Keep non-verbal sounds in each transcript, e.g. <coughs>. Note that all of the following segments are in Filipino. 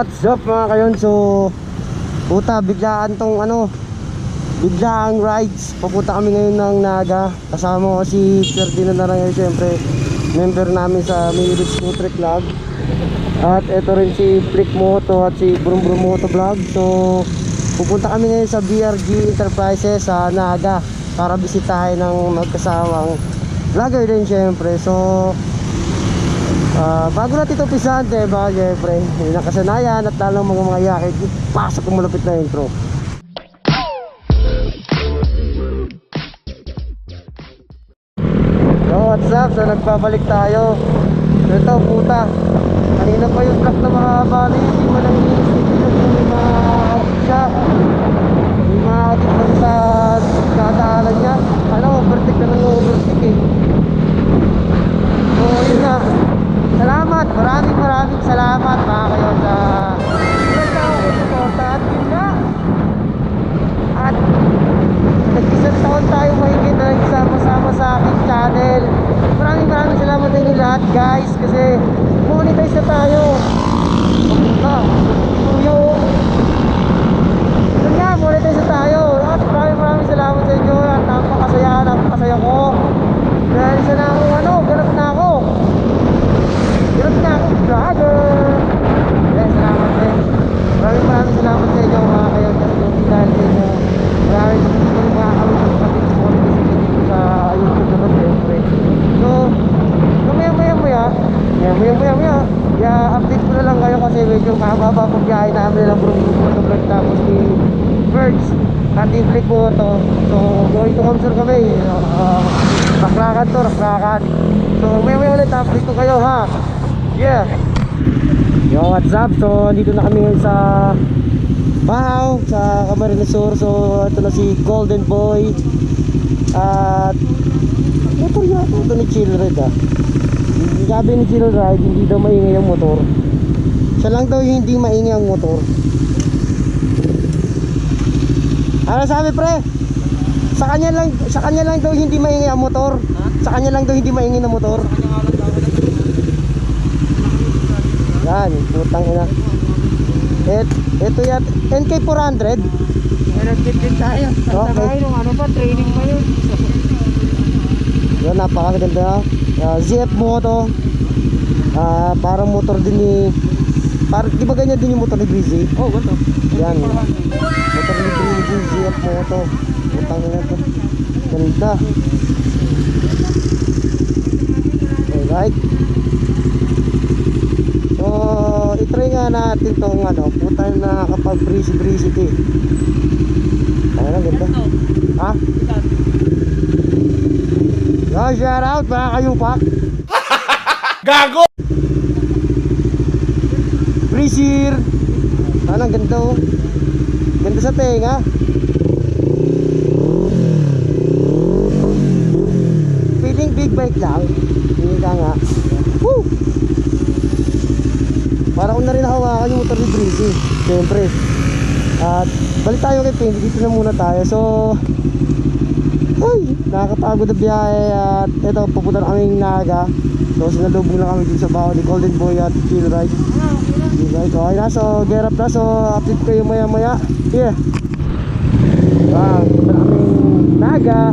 what's up mga kayon? So, puta, biglaan tong ano, biglaang rides. Papunta kami ngayon ng Naga. Kasama ko si Ferdinand na ngayon, syempre. Member namin sa Milit Scooter Club. At ito rin si Flick Moto at si Brum Brum Moto Vlog. So, pupunta kami ngayon sa BRG Enterprises sa Naga para bisitahin ng magkasawang vlogger din syempre. So, Ah, bago natin ito pisahan, diba, syempre, hindi na kasanayan at lalong mga mga yakit, pasok ang malupit na intro. So, what's up? So, nagpabalik tayo. So, ito, puta. Kanina pa yung truck na mahaba na yun, hindi mo lang iniisip yun kung may maakit siya. Maakit pa sa kadaanan niya. Ano, overtake na ng overtake eh. So, yun nga. Salamat, maraming maraming salamat mga kayo sa ilang taong suporta at yun nga. At nag-isang taon tayo mahigit na nagsama-sama sa aking channel. Maraming maraming salamat sa inyo lahat guys kasi monetize na tayo. Ah, kuya oh. Yun nga, monetize na tayo. At maraming maraming salamat sa inyo at napakasaya, napakasaya ko. Dahil isa na akong ano, ganap na ako. Ganap na ako, vlogger. Yes, salamat din. Maraming maraming salamat sa inyo mga kayo. Kasi yung dahil sa inyo, maraming hindi ko rin makakawin ng kapatid ko kasi dito sa YouTube naman siyempre. So, mamaya maya maya, maya maya maya maya, i-update ko na lang kayo kasi medyo mahaba pag biyahe namin lang bro sa vlog tapos ni Birds. At i-click ko to. So going to Comsor kami. Uh, rakrakan to rakrakan so may may ulit update ko kayo ha? Yeah. Yo what's up? So dito na kami sa Bahaw sa Camarines Sur. So ito na si Golden Boy. At motor yata ito ni Chillred ah. Sabi ni Chillred hindi daw maingay ang motor. Siya lang daw yung hindi maingay ang motor ano sabi pre? Sa kanya lang sa kanya lang daw hindi maingay ang motor. Sa kanya lang daw hindi maingay ang motor. Yan, putang ina. Et, ito yat NK400. Nag-tip din tayo. Okay. Nung ano pa, training pa yun. Yan, napakaganda. Uh, ZF Moto. Ah, parang motor din ni Parang di ba ganyan din yung motor ni Breezy? Oh, ganito. Yan. Motor Breezy, ZF Moto. Putang ina to. Ganda. Alright. So, itry nga natin tong ano, putang na kapag breezy breezy ito eh. Ano na, ganda. Ha? Yo, shout out mga kayupak. <laughs> Gago! Breezer. Ano, ang ganda oh. Ganda sa tenga. Feeling big bike lang. Hindi ka nga. Woo! Para ko na rin hawakan yung motor ni Breezy. Siyempre. At balik tayo kay Pink. Dito na muna tayo. So, ay, nakakapagod na biyahe at ito, pupunta na kaming Naga. So, sinalubong na kami dito sa baho ni Golden Boy at Chill Ride. Diba? So, ayun na. So, get up na. So, update kayo maya maya. Yeah. Wow, kaming Naga.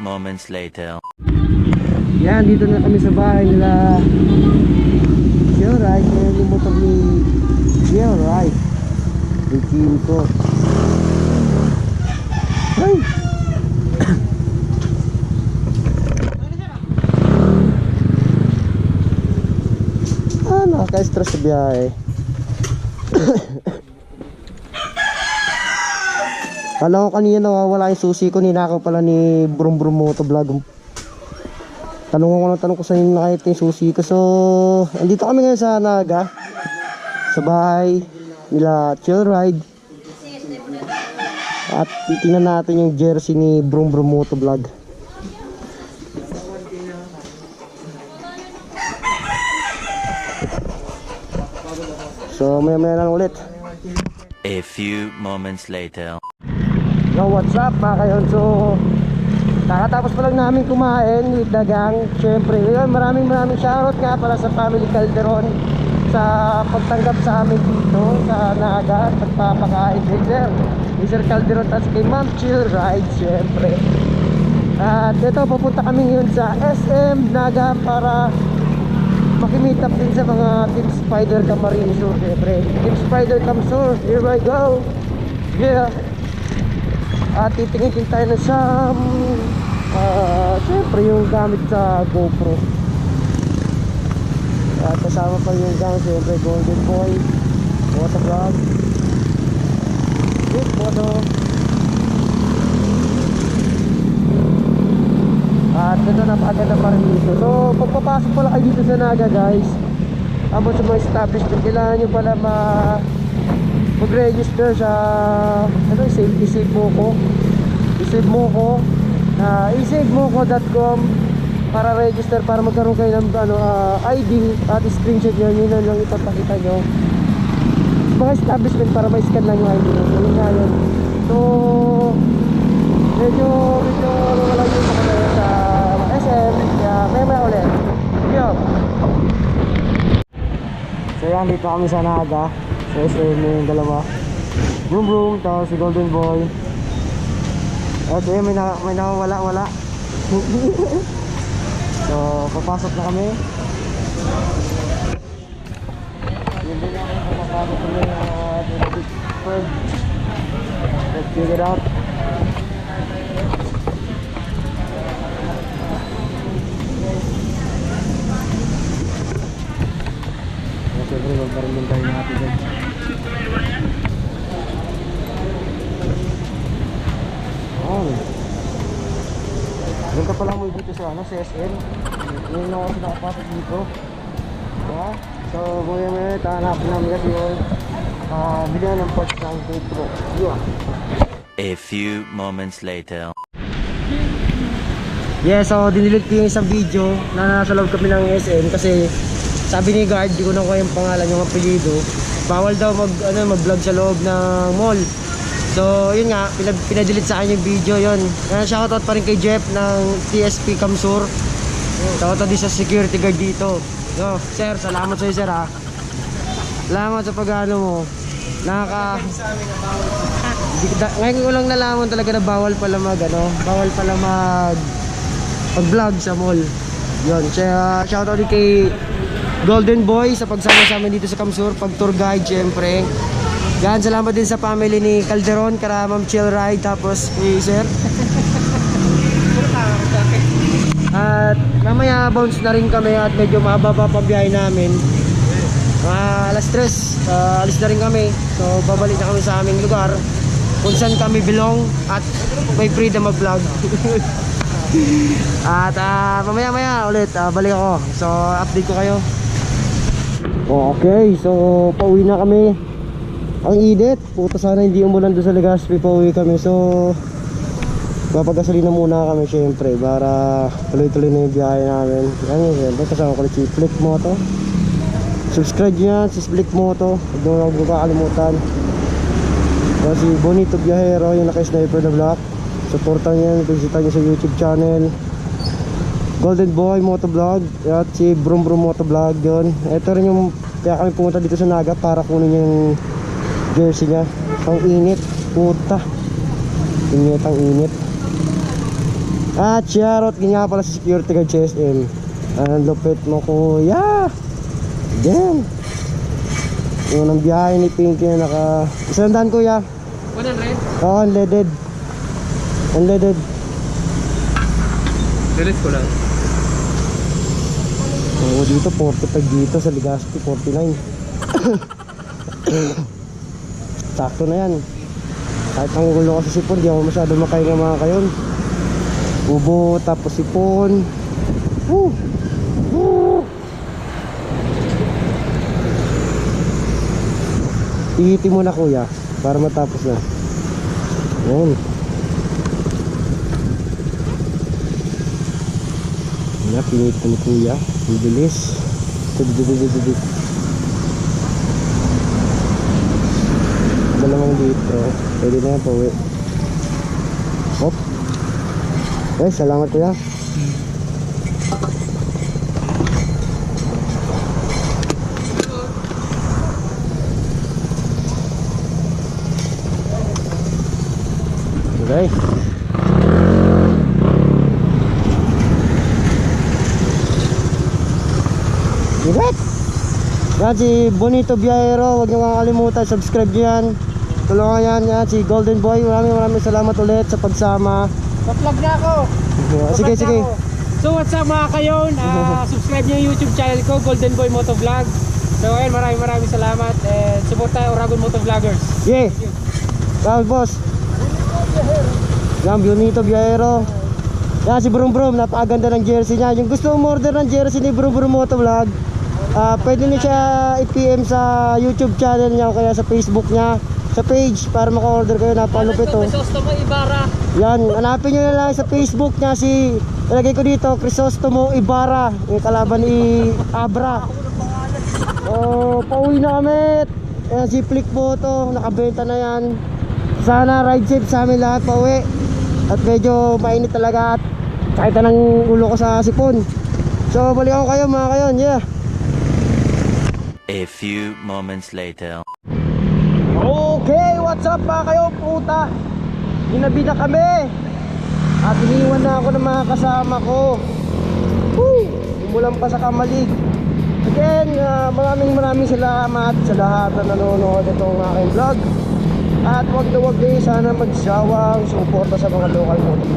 Moments later. Yan, dito na kami sa bahay nila. Right. Yan yung motor ni right. Yung team ko. Ay! <coughs> ah, nakaka-stress sa biyahe. <coughs> Kala ko kanina nawawala yung susi ko, ninakaw pala ni Brum Brum Motovlog. Tanong ko ng tanong ko sa inyo nakita yung susi ko. So, andito kami ngayon sa Naga. Sa bahay nila Chill Ride. At titingnan natin yung jersey ni Brum Brum Motovlog. So, maya maya lang ulit. A few moments later. Yo, what's up mga kayon? So, kakatapos pa lang namin kumain with the gang. Siyempre, yun, maraming maraming shoutout nga pala sa family Calderon sa pagtanggap sa amin dito sa Naga at pagpapakain kay Sir. Sir Calderon at kay Ma'am Chill Ride, siyempre. At ito, pupunta kami ngayon sa SM Naga para makimit up din sa mga Team Spider Camarines siyempre. Team Spider Camsur, here I go. Yeah. At titingin tayo na sa uh, Siyempre yung gamit sa GoPro. At kasama pa yung gang Siyempre Golden Boy Moto Vlog Good Moto At ito napakaganda pa rin dito. So pagpapasok pala kayo dito sa Naga guys. Amo sa mga establishment Kailangan nyo pala ma mag-register sa ano, save, isave mo ko. Isave mo ko uh, isave mo ko.com para register para magkaroon kayo ng ano, ah, ID at screenshot nyo yun lang ipapakita nyo mga establishment para ma-scan lang yung ID nyo yun nga yun. So medyo medyo wala yung mga sa SM kaya may may ulit. Yo! So yan, dito kami sa Naga SM yung dalawa. Boom Boom, tapos si Golden Boy. At ayun, may, na, may nakawala wala. <laughs> So, papasok na kami. Yun din ako papasok kami uh, Pittsburgh Let's check it out Siyempre, magparamdam tayo natin dyan. Oh. Doon ka pala mo dito sa ano, sa SM. Ngayon ako sa nakapasok dito. Diba? So, maya maya, tahanapin namin kasi yun. Ah, bilhan ng parts ng GoPro. Yun. A few moments later. Yeah, so dinilig ko yung isang video na nasa loob kami ng SM kasi sabi ni guard, di ko na kuha yung pangalan, yung apelido. Bawal daw mag, ano, mag-vlog sa loob ng mall. So, yun nga, pinag pinadelete sa akin yung video yun. Kaya shoutout pa rin kay Jeff ng TSP Kamsur. Shoutout din sa security guard dito. Yo, sir, salamat sa'yo sir ha. Salamat sa pag-ano mo. Nakaka... Da, ngayon ko lang nalaman talaga na bawal pala mag ano, bawal pala mag pag-vlog sa mall. Yun, kaya shoutout din kay Golden Boy sa pagsama sa amin dito sa Kamsur, pag tour guide syempre. Yan, salamat din sa family ni Calderon, kara Ma'am Chill Ride, tapos kay Sir. At mamaya bounce na rin kami at medyo mababa pa biyahe namin. Mga alas 3, ah, alis na rin kami. So babalik na kami sa aming lugar kung saan kami belong at may freedom mag-vlog. <laughs> at ah, mamaya maya ulit ah, balik ako. So update ko kayo. Okay, so pauwi na kami. Ang init. Puta sana hindi umulan doon sa Legazpi pauwi kami. So Papagasolina muna kami syempre para tuloy-tuloy na yung biyahe namin. Yan yun, syempre kasama ko si Flick Moto. Subscribe nyo yan si Flick Moto. Huwag nyo lang kakalimutan. Tapos si Bonito Biahero, yung naka-sniper na vlog. Supportan nyo yan, bisita nyo sa YouTube channel. Golden Boy Moto Vlog at si Brum Brum Moto Vlog yun. Ito rin yung kaya kami pumunta dito sa Naga para kunin yung jersey niya. Ang init, puta. Init ang init. At shoutout ganyan pala sa security guard sa SM. Ang lupit mo kuya. Damn. Yung ang biyahe ni Pinky na naka... Isang daan kuya. 100? Oo, unleaded. Unleaded. Release ko lang. Oo, dito 45 dito sa Legazpi 49. <laughs> Sakto na yan. Kahit ang gulo ko sa sipon, di ako masyado makahinga mga kayon. Ubo, tapos sipon. Woo! Woo! Ihiti mo na kuya, para matapos na. Yan. Yan, pinit ko ni kuya. Ang bilis. Tudududududud. Dito. Pwede na yan po. eh. Eh, salamat kuya. Okay. Direct! Yan si Bonito Biaero, huwag niyo kakalimutan, subscribe niyo yan. Tulungan yan, yan si Golden Boy, maraming maraming salamat ulit sa pagsama. Pa-vlog na ako. Sige, Pa-vlog sige. na ako. So what's up mga kayon? Ah, <laughs> subscribe niyo yung YouTube channel ko, Golden Boy Moto Vlog. So ayun, maraming maraming salamat. And support tayo Oragon Moto Vloggers. Yeah! Tawag boss. Yan, Bonito Biaero. Yan si Brum Brum, napakaganda ng jersey niya. Yung gusto mo order ng jersey ni Brum Brum Moto Vlog, ah pwede niyo siya i-PM sa YouTube channel niya o kaya sa Facebook niya, sa page para maka-order kayo. Napakalupit oh. Crisostomo Ibarra. Yan, hanapin nyo na lang sa Facebook niya si Ilagay ko dito, Crisostomo Ibarra Yung kalaban ni Abra Oh, pauwi na kami Yan, si Flick Photo, nakabenta na yan Sana ride safe sa amin lahat pauwi At medyo mainit talaga at na ng ulo ko sa sipon So, balik ako kayo mga kayon, yeah A few moments later. What's up mga kayo puta? Ginabi na kami. At iniwan na ako ng mga kasama ko. Woo! Umulan pa sa kamalig. Again, ah, maraming maraming salamat sa lahat na nanonood itong aking vlog. At wag na wag kayo sana magsawang suporta sa mga local syempre.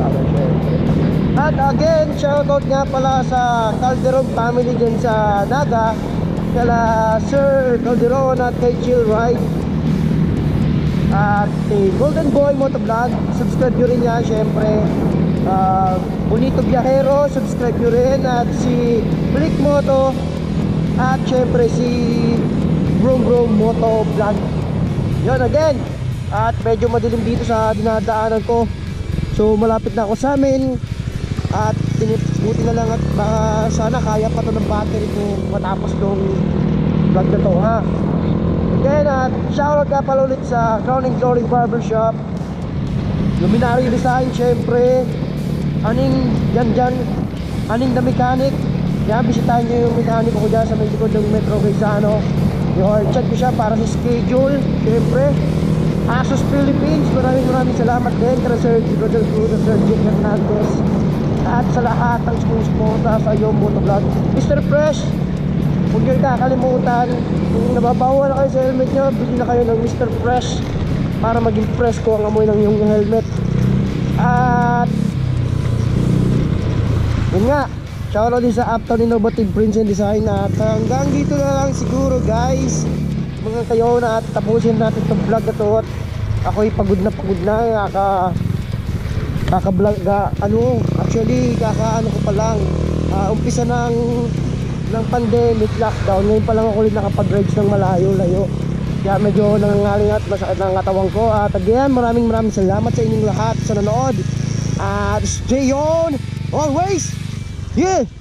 At again, shoutout nga pala sa Calderon family dyan sa Naga. Kala Sir Calderon at kay Chill Ride at kay Golden Boy Motovlog, subscribe nyo rin yan syempre. Ah, Bonito Viajero, subscribe nyo rin. At si Blick Moto. At syempre si Brum Brum Moto Vlog. Yun again. At medyo madilim dito sa dinadaanan ko. So malapit na ako sa amin. At buti na lang at baka sana kaya pa to ng battery ko matapos tong vlog na to ha. Again, at shoutout nga pala ulit sa Crown and Glory Barbershop Luminary Design, syempre Aning dyan dyan Aning the Mechanic Yan, bisitahin nyo yung mechanic ko dyan sa likod ng Metro Gaisano Yung chat ko siya para sa schedule Syempre Asus Philippines, maraming maraming salamat din Kaya Sir Brother Cruz, Sir Jake Hernandez At sa lahat ng sumusuporta sa iyong motovlog Mr. Fresh, kakalimutan. Kung nababawa na kayo sa helmet nyo Bili na kayo ng Mr. Fresh Para maging fresh ko ang amoy ng iyong helmet. At Yun nga. Shoutout din sa Uptown Innovative Prints and Design. At hanggang dito na lang siguro guys. Mga kayo na at tapusin natin itong vlog na to At ako'y pagod na pagod na. Kaka Kaka-vlog ga, ano Actually kaka ano ko pa lang. Ah, Umpisa ng ng pandemic lockdown. Ngayon pa lang ako ulit nakapag-rides ng malayo-layo kaya medyo nangangaling at masakit ng katawan ko. At again maraming maraming salamat sa inyong lahat sa nanood. At stay on always. Yeah